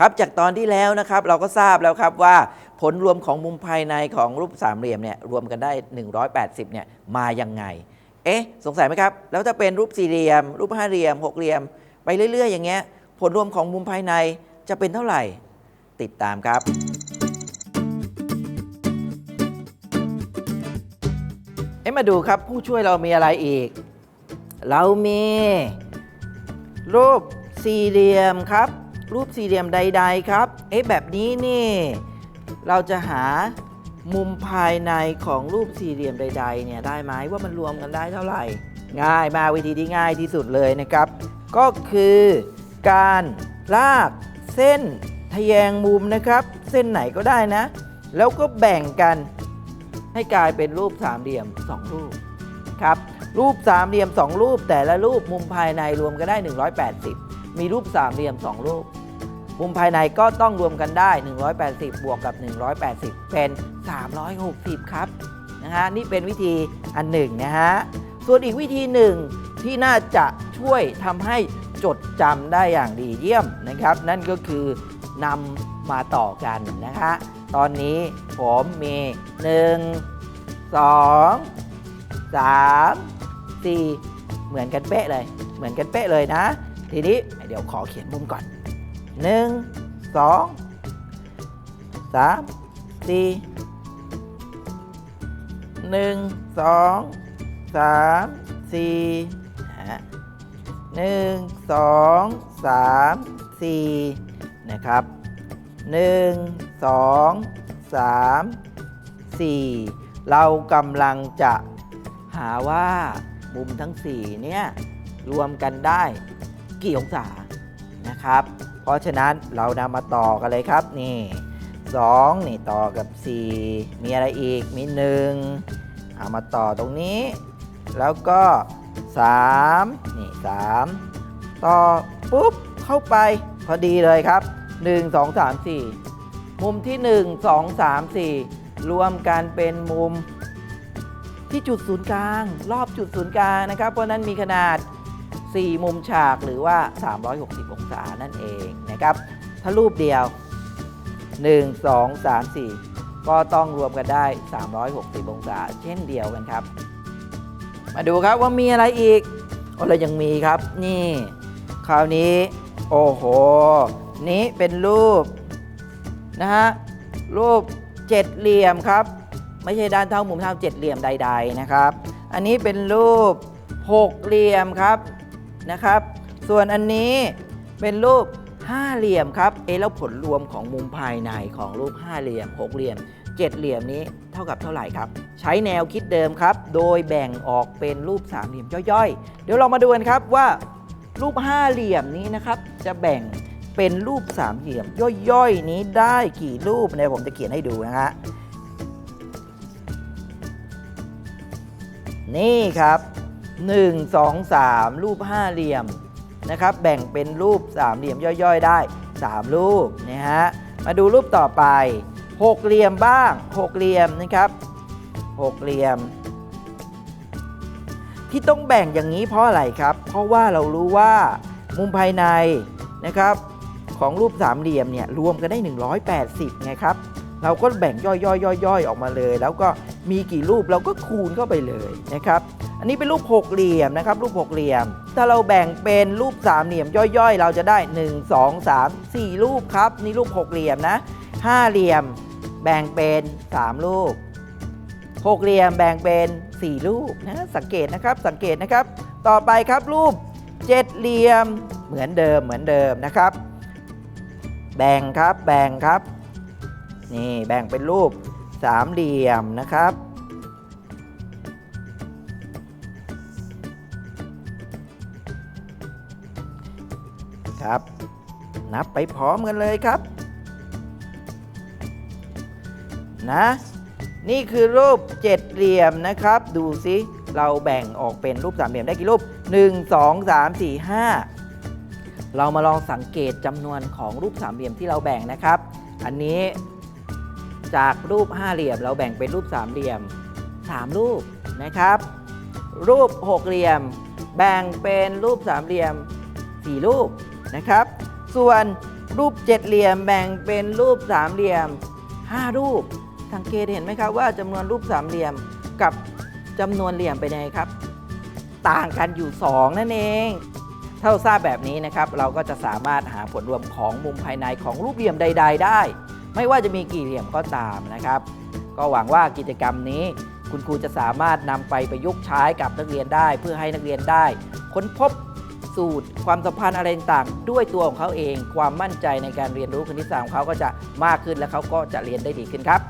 ครับจากตอนที่แล้วนะครับเราก็ทราบแล้วครับว่าผลรวมของมุมภายในของรูปสามเหลี่ยมเนี่ยรวมกันได้ 180เนี่ยมายังไง เอ๊ะสงสัยไหมครับ แล้วถ้าเป็นรูปสี่เหลี่ยม รูปห้าเหลี่ยมหกเหลี่ยม ไปเรื่อย ๆ อย่างเงี้ยผลรวมของมุมภายในจะเป็นเท่าไหร่ ติดตามครับเอ๊ะมาดูครับผู้ช่วยเรามีอะไรอีก เรามี รูปสี่เหลี่ยมครับ รูปสี่เหลี่ยมใด ๆ ครับ เอ๊ะแบบนี้นี่ เราจะหามุมภายในของรูปสี่เหลี่ยมใด ๆ เนี่ยได้ไหมว่ามันรวมกันได้เท่าไหร่ ง่ายมากวิธีที่ง่ายที่สุดเลยนะครับ ก็คือการลากเส้นทะแยงมุมนะครับ เส้นไหนก็ได้นะ แล้วก็แบ่งกันให้กลายเป็นรูปสามเหลี่ยมสองรูปครับรูปสามเหลี่ยม 2 รูป แต่ละรูปมุมภายในรวมกันได้ 180 มีรูปสามเหลี่ยม 2 รูป มุมภายในก็ต้องรวมกันได้ 180 บวกกับ 180 เป็น 360 ครับนะฮะนี่เป็นวิธีอันหนึ่งนะฮะส่วนอีกวิธีหนึ่งที่น่าจะช่วยทำให้จดจำได้อย่างดีเยี่ยมนะครับ นั่นก็คือนำมาต่อกันนะคะ ตอนนี้ผมมี 1 2สามสี่เหมือนกันเป๊ะเลย เหมือนกันเป๊ะเลยนะ ทีนี้เดี๋ยวขอเขียนมุมก่อน หนึ่งสองสามสี่หนึ่งสองสามสี่หนึ่งสองสามสี่นะครับหนึ่งสองสามสี่เรากำลังจะหาว่ามุมทั้ง4เนี่ยรวมกันได้กี่องศานะครับ ราะฉะนั้นเรานำมาต่อกันเลยครับนี่ 2 นี่ต่อกับ 4 มีอะไรอีกมี 1 เอามาต่อตรงนี้ แล้วก็ 3 นี่ 3 ต่อปุ๊บเข้าไปพอดีเลยครับ 1 2 3 4 มุมที่ 1 2 3 4 รวมกันเป็นมุมที่จุดศูนย์กลาง รอบจุดศูนย์กลางนะครับ เพราะฉะนั้นมีขนาด 4 มุมฉากหรือว่า 360 องศานั่นเองนะครับ ถ้ารูปเดียว 1 2 3 4 ก็ต้องรวมกันได้ 360 องศา เช่นเดียวกันครับ มาดูครับว่ามีอะไรอีกอ้เรายังมีครับนี่ คราวนี้ โอ้โห นี้เป็นรูปนะฮะรูปเจ็ดเหลี่ยมครับ ไม่ใช่ด้านเท่ามุมเท่าเจ็ดเหลี่ยมใด ๆนะครับ อันนี้เป็นรูปหกเหลี่ยมครับ นะครับ ส่วนอันนี้เป็นรูปห้าเหลี่ยมครับ เอะแล้วผลรวมของมุมภายในของรูปห้าเหลี่ยมหกเหลี่ยมเจ็ดเหลี่ยมนี้เท่ากับเท่าไหร่ครับ ใช้แนวคิดเดิมครับ โดยแบ่งออกเป็นรูปสามเหลี่ยมย่อยๆ เดี๋ยวเรามาดูกันครับว่า รูปห้าเหลี่ยมนี้นะครับ จะแบ่งเป็นรูปสามเหลี่ยมย่อยๆ นี้ได้กี่รูปเนี่ยผมจะเขียนให้ดูนะฮะนี่ครับ 1 2 3 รูปห้าเหลี่ยมนะครับ แบ่งเป็นรูปสามเหลี่ยมย่อยๆ ได้ 3 รูปนะฮะ มาดูรูปต่อไป 6 เหลี่ยมบ้าง 6 เหลี่ยมนะครับ 6 เหลี่ยม ที่ต้องแบ่งอย่างนี้เพราะอะไรครับ เพราะว่าเรารู้ว่ามุมภายในนะครับของรูปสามเหลี่ยมเนี่ยรวมกันได้ 180ไงครับ เราก็แบ่งย่อยๆๆๆออกมาเลย แล้วก็มีกี่รูปเราก็คูณเข้าไปเลยนะครับอันนี้เป็นรูปหกเหลี่ยมนะครับ รูปหกเหลี่ยม ถ้าเราแบ่งเป็นรูปสามเหลี่ยมย่อยๆ เราจะได้ 1 2 3 4 รูปครับนี่รูปหกเหลี่ยมนะห้าเหลี่ยมแบ่งเป็น 3 รูปหกเหลี่ยมแบ่งเป็น 4 รูปนะสังเกตนะครับสังเกตนะครับ ต่อไปครับรูปเจ็ดเหลี่ยมเหมือนเดิมเหมือนเดิมนะครับ แบ่งครับแบ่งครับ นี่แบ่งเป็นรูปสามเหลี่ยมนะครับ ครับ นับไปพร้อมกันเลยครับ นะ นี่คือรูปเจ็ดเหลี่ยมนะครับ ดูสิเราแบ่งออกเป็นรูปสามเหลี่ยมได้กี่รูป 1 2 3 4 5 เรามาลองสังเกตจำนวนของรูปสามเหลี่ยมที่เราแบ่งนะครับ อันนี้ จากรูปห้าเหลี่ยม เราแบ่งเป็นรูปสามเหลี่ยม 3 รูปนะครับ รูปหกเหลี่ยม แบ่งเป็นรูปสามเหลี่ยม 4 รูปนะครับ ส่วนรูปเจ็ดเหลี่ยมแบ่งเป็นรูปสามเหลี่ยม 5 รูป สังเกตเห็นไหมครับว่าจำนวนรูปสามเหลี่ยมกับจำนวนเหลี่ยมเป็นไงครับ ต่างกันอยู่ 2 นั่นเองถ้าเราทราบแบบนี้นะครับ เราก็จะสามารถหาผลรวมของมุมภายในของรูปเหลี่ยมใด ๆ ได้ ไม่ว่าจะมีกี่เหลี่ยมก็ตามนะครับ ก็หวังว่ากิจกรรมนี้ คุณครูจะสามารถนำไปประยุกต์ใช้กับนักเรียนได้ เพื่อให้นักเรียนได้ ค้นพบสูตร ความสัมพันธ์อะไรต่างๆด้วยตัวของเขาเอง ความมั่นใจในการเรียนรู้คณิตศาสตร์ของเขาก็จะมากขึ้นและเขาก็จะเรียนได้ดีขึ้นครับ